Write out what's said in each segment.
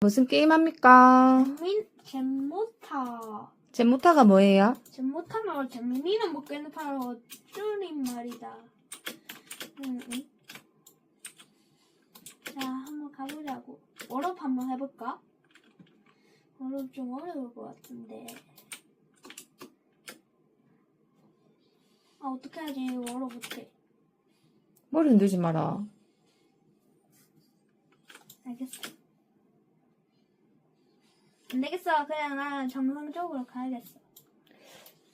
무슨 게임 합니까? 잼민 잼모타 잼모타가 뭐예요? 잼모타는 잼민이는 못 깨는 바로 줄인 말이다. 응, 응. 자, 한번 가보자고. 워럽 한번 해볼까? 워럽 좀 어려울 것 같은데. 아, 어떻게 하지? 워럽 못해. 머리 흔들지 마라. 알겠어. 안 되겠어. 그냥 난 정상적으로 가야겠어.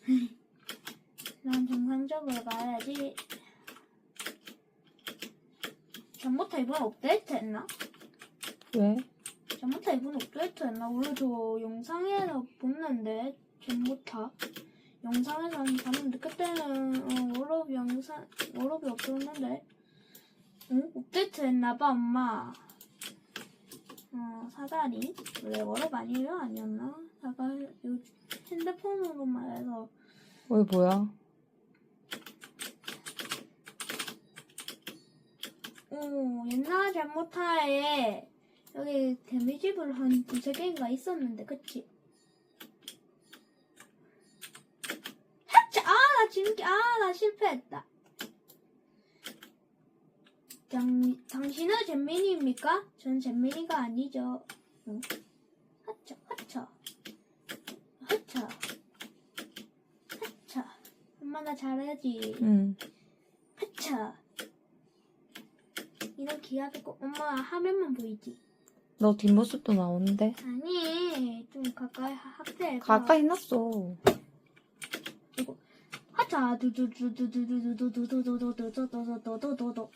난 정상적으로 가야지. 전부터 이번 업데이트 했나? 왜? 전부터 이번 업데이트 했나? 원래 저 영상에서 봤는데, 전부터. 영상에서 봤는데, 그때는, 어, 워럽 영상, 워럽이 없었는데, 응? 업데이트 했나봐, 엄마. 어, 사다리? 왜 워럽 아니에요? 아니었나? 사다리, 요 핸드폰으로만 해서, 왜 뭐야? 어, 옛날 잘못하에 여기 데미지블 한 두세 개인가 있었는데, 그치? 하차! 아, 나 지금, 아, 나 실패했다. 당, 당신은 잼민이입니까? 전 잼민이가 아니죠. 응? 하차, 하차. 하차. 하차. 엄마 나 잘하지. 응. 하차. 이런 기하게 꼭 엄마 화면만 보이지? 너 뒷모습도 나오는데? 아니 좀 가까이 확대해봐 가까이 놨어. 하자 두두두두두두두두두두두두두두두두두두두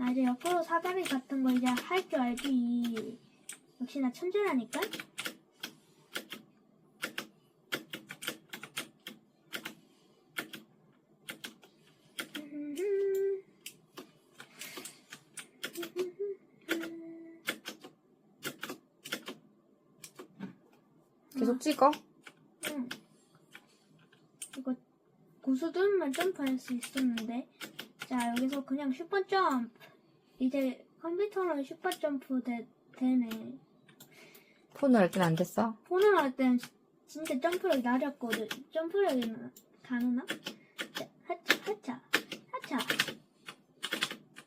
나 이제 옆으로 사다리 같은 거 이제 할 줄 알지 역시 나 천재라니까 계속 찍어? 응. 이거 고수들만 점프할 수 있었는데 자 여기서 그냥 슈퍼 점프 이제 컴퓨터로 슈퍼 점프 되, 되네 폰을 할 땐 안 됐어? 폰을 할 땐 진짜 점프력이 낮았거든 점프력이 가능나? 자, 하차 하차 하차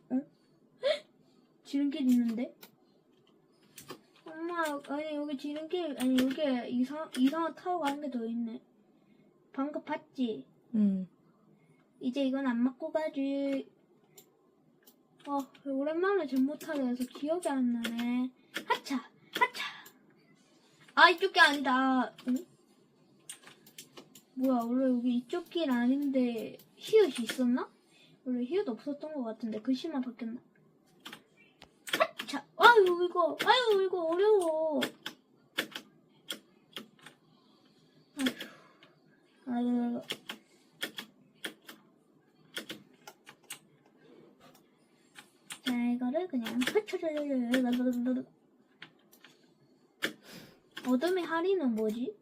어? 헉! 지름길 있는데? 엄마 아니 여기 지름길 아니 여기 이상 이상한 타워 가는 게 더 있네 방금 봤지? 응. 이제 이건 안 맞고 가지. 어, 오랜만에 해서 기억이 안 나네. 하차! 하차! 아, 이쪽 게 아니다. 응? 뭐야, 원래 여기 이쪽 길 아닌데, 히읗이 있었나? 원래 히읗 없었던 것 같은데, 글씨만 바뀌었나? 하차! 아유, 이거, 아유, 이거 어려워. 어둠의 할인은 뭐지?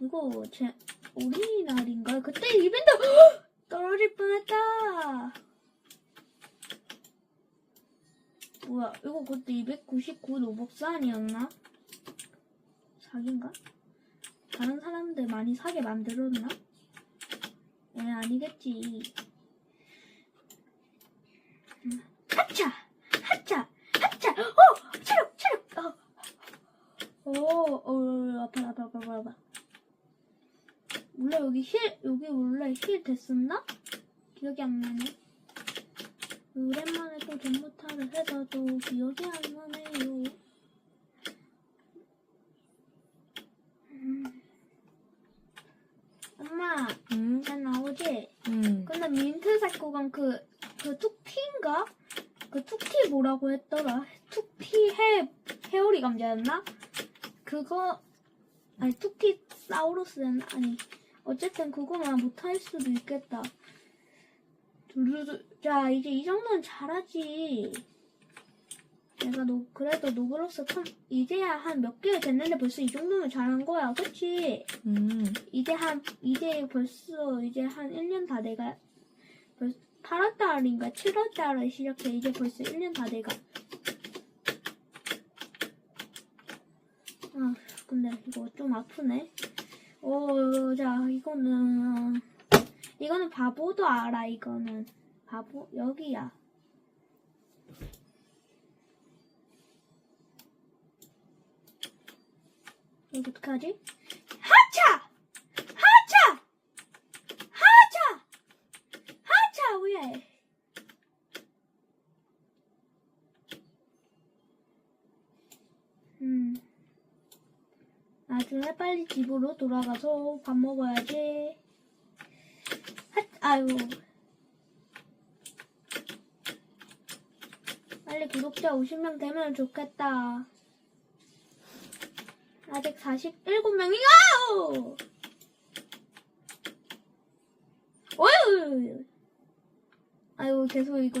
이거 제 어린이날인가? 그때 이벤트 헉! 떨어질 뻔했다. 뭐야? 이거 그때 299 로벅스 아니었나? 사기인가? 다른 사람들 많이 사게 만들었나? 에 아니겠지. 하차! 하차! 하차! 어! 체력! 체력! 어! 어, 어, 아파, 아파, 아파, 아파. 원래 여기 힐, 여기 원래 힐 됐었나? 기억이 안 나네. 오랜만에 또 전부타를 해서도 기억이 안 나네요. 음. 엄마, 응. 잘 나오지? 응. 근데 민트색 구간 그, 그 툭피인가? 그 툭피 뭐라고 했더라? 툭피 헤, 헤오리 감자였나? 그거, 아니, 툭피 사우루스였나? 아니, 어쨌든 그거만 못할 수도 있겠다. 자, 이제 이 정도는 잘하지. 내가 노, 그래도 노브로스 컴, 이제야 한 몇 개월 됐는데 벌써 이 정도면 잘한 거야. 그치? 응. 이제 한, 이제 벌써, 이제 한 1년 다 내가, 벌, 8월달인가 7월달에 시작해 이제 벌써 1년 다 돼가. 아 근데 이거 좀 아프네. 오, 자 이거는 이거는 바보도 알아 이거는 바보 여기야. 이거 어떡하지? 하차! 하차! 하차! 왜? 음. 나중에 빨리 집으로 돌아가서 밥 먹어야지. 하, 아유. 빨리 구독자 50명 되면 좋겠다. 아직 47명이요! 어휴! 아유, 계속 이거